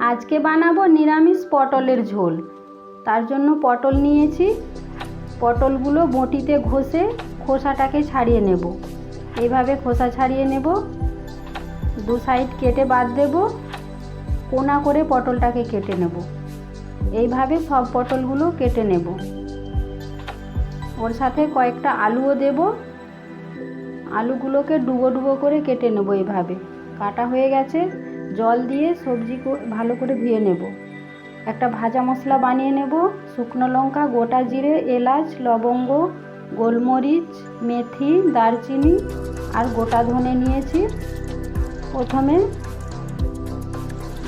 আজকে বানাবো নিরামিষ পটলের ঝোল। তার জন্য পটল নিয়েছি। পটলগুলো বটিতে ঘষে খোসাটাকে ছাড়িয়ে নেব। এইভাবে খোসা ছাড়িয়ে নেব। দু সাইড কেটে বাদ দেব। কোনা করে পটলটাকে কেটে নেব। এইভাবে সব পটলগুলো কেটে নেব। ওর সাথে কয়েকটা আলুও দেব। আলুগুলোকে ডুবো ডুবো করে কেটে নেব এইভাবে। কাটা হয়ে গেছে। জল দিয়ে সবজি ভালো করে ধুয়ে নেব। একটা ভাজা মশলা বানিয়ে নেব। শুকনো লঙ্কা, গোটা জিরে, এলাচ, লবঙ্গ, গোলমরিচ, মেথি, দারচিনি আর গোটা ধনে নিয়েছি। প্রথমে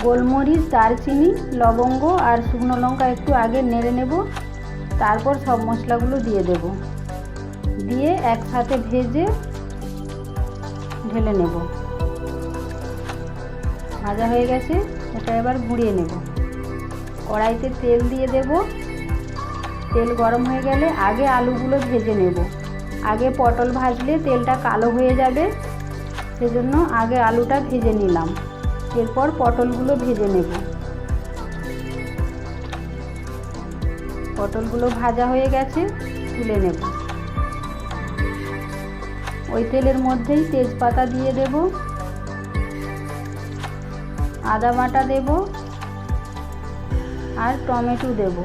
গোলমরিচ, দারচিনি, লবঙ্গ আর শুকনো লঙ্কা একটু আগে নেড়ে নেব। তারপর সব মশলাগুলো দিয়ে দেব। দিয়ে একসাথে ভেজে ঢেলে নেব। ভাজা হয়ে গেছে এটা এবার গুঁড়িয়ে নেব। কড়াইতে তেল দিয়ে দেব। তেল গরম হয়ে গেলে আগে আলুগুলো ভেজে নেব। আগে পটল ভাজলে তেলটা কালো হয়ে যাবে, সেজন্য আগে আলুটা ভেজে নিলাম। এরপর পটলগুলো ভেজে নেব। পটলগুলো ভাজা হয়ে গেছে, তুলে নেব। ওই তেলের মধ্যেই তেজপাতা দিয়ে দেব। আদা বাটা দেব আর টমেটো দেব।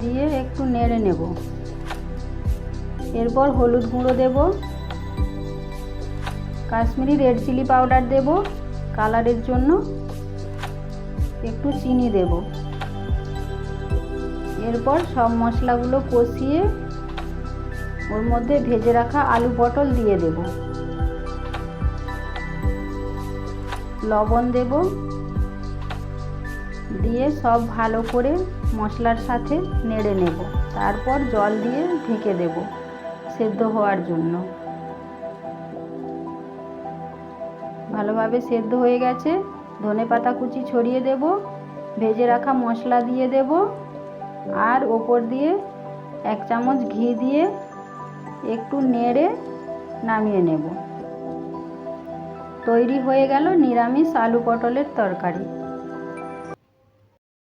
দিয়ে একটু নেড়ে নেব। এরপর হলুদ গুঁড়ো দেব। কাশ্মীরি রেড চিলি পাউডার দেব কালারের জন্য। একটু চিনি দেব। এরপর সব মশলাগুলো কষিয়ে ওর মধ্যে ভেজে রাখা আলু পটল দিয়ে দেব। লবণ দেব। দিয়ে সব ভালো করে মশলার সাথে নেড়ে নেব। তারপর জল দিয়ে ঢেকে দেব সেদ্ধ হওয়ার জন্য। ভালোভাবে সেদ্ধ হয়ে গেছে। ধনে পাতা কুচি ছড়িয়ে দেব। ভেজে রাখা মশলা দিয়ে দেব। আর ওপর দিয়ে এক চামচ ঘি দিয়ে একটু নেড়ে নামিয়ে নেব। তৈরি হয়ে গেল নিরামিষ আলু পটলের তরকারি।